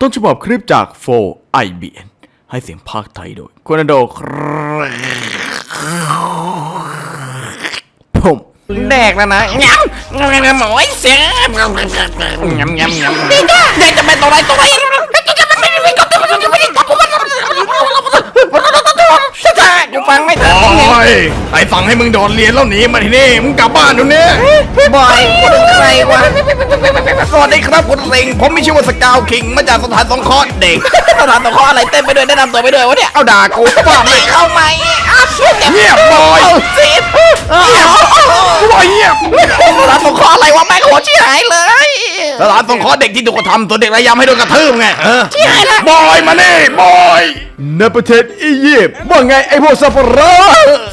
ต้นฉบับคลิปจากโฟไอเบียนให้เสียงภาคไทยโดยคุณโดครับผมแดกแล้วนะยำยำยำโอ้ยเสียยำยำยำยำเด็กจะไปตัวไรตัวไรกูฟังไม่ทัน โอ้ยไอ้สั่งให้มึงโดนเรียนแล้วหนีมาที่นี่มึงกลับบ้านเดี๋ยวนี้บอยคุณใครวะสวัสดีครับคุณสิงห์ผมมีชื่อว่าสกาวคิงมาจากสถานสงเคราะห์เด็กสถานตัวข้ออะไรเต้นไปด้วยแนะนำตัวไปด้วยวะเนี่ยเอาด่ากูว่าไม่เข้าไหมอ้าวเงียบบอยสิบเงียบบอยเงียบสถานตัวข้ออะไรวะแม่งโหชี้หายเลย สถานสงเคราะห์เด็กที่ถูกกระทำตัวเด็กระยำให้โดนกระทืบไงเออชี้หายละบอยมานี่บอยในประเทศอียิปต์ว่าไงไอ้พวกสัปเหร่อ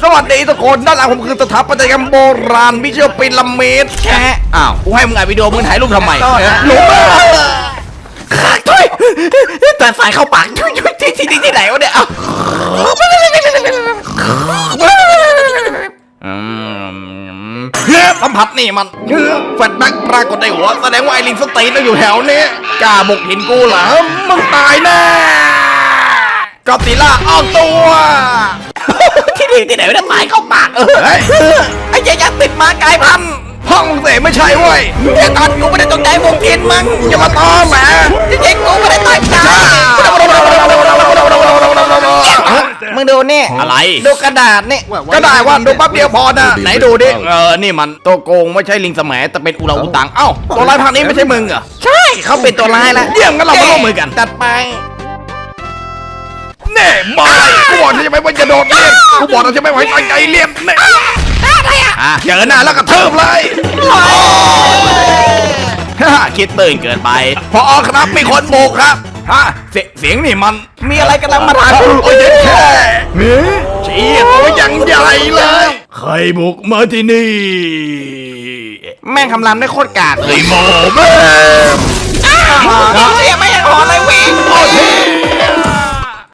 สวัสดีทุกคนด้านหลังผมคือสถาปัตยกรรมโบราณมิเชลปิรามิดแค่อ้าวกูให้มึงอัดวิดีโอมึงถ่ายรูปทำไมหลงทุยแต่สายเข้าปากทุยทุยที่ที่ที่ไหนวะเนี่ยเอา อืมเฮ้ย สัมผัสนี่มันเฮ้ยแฟลชแบ็กปรากฏในหัวแสดงว่าไอ้ลิงสตีนต้องอยู่แถวนี้กล้าบุกหินกูเหรอมึงตายแน่กอดซิลล่าออกตัวที่นี่ที่ไหนวะเนี่ยสายเข้าปากเออเฮ้ยไอ้เจ๊ยักษ์ติดมากลายพันธุ์ห้องเสไม่ใช่เว้ยไอ้ตอนกูไม่ได้ตกใจวงเทียนมึงอย่ามาตอแหลจริงๆกูไม่ได้ตั้งใจ ดูนี่อะไร ดูกระดาษนี่ก็ได้ว่าดูแป๊บเดียวพอนะไหนดูดิเออนี่มันตัวโกงไม่ใช่ลิงสมัยแต่เป็นอุราอุตังเอ้าตัวร้ายภาคนี้ไม่ใช่มึงเหรอใช่เขาเป็นตัวร้ายแล้วเยี่ยมงั้นเรามาร่วมมือกันจัดไปเน่บอยกูบอกใช่ไหมว่าจะโดดเลี่ยมกูบอกแล้วใช่ไหมว่าให้ตั้งใจเลี่ยมเน่อะไรอะอะเจอหน้าแล้วก็เทิบเลยฮ่าคิดตื่นเกินไปพอครับมีคนโบกครับ ฮะเสียเสียงนี่มันมีอะไรกำลังมาถามโอ้ยแค่เฉียตัวยังใหญ่เลย ใครบุกมาที่นี่ แม่งคำรามได้โคตรกากไอ้หมอแม่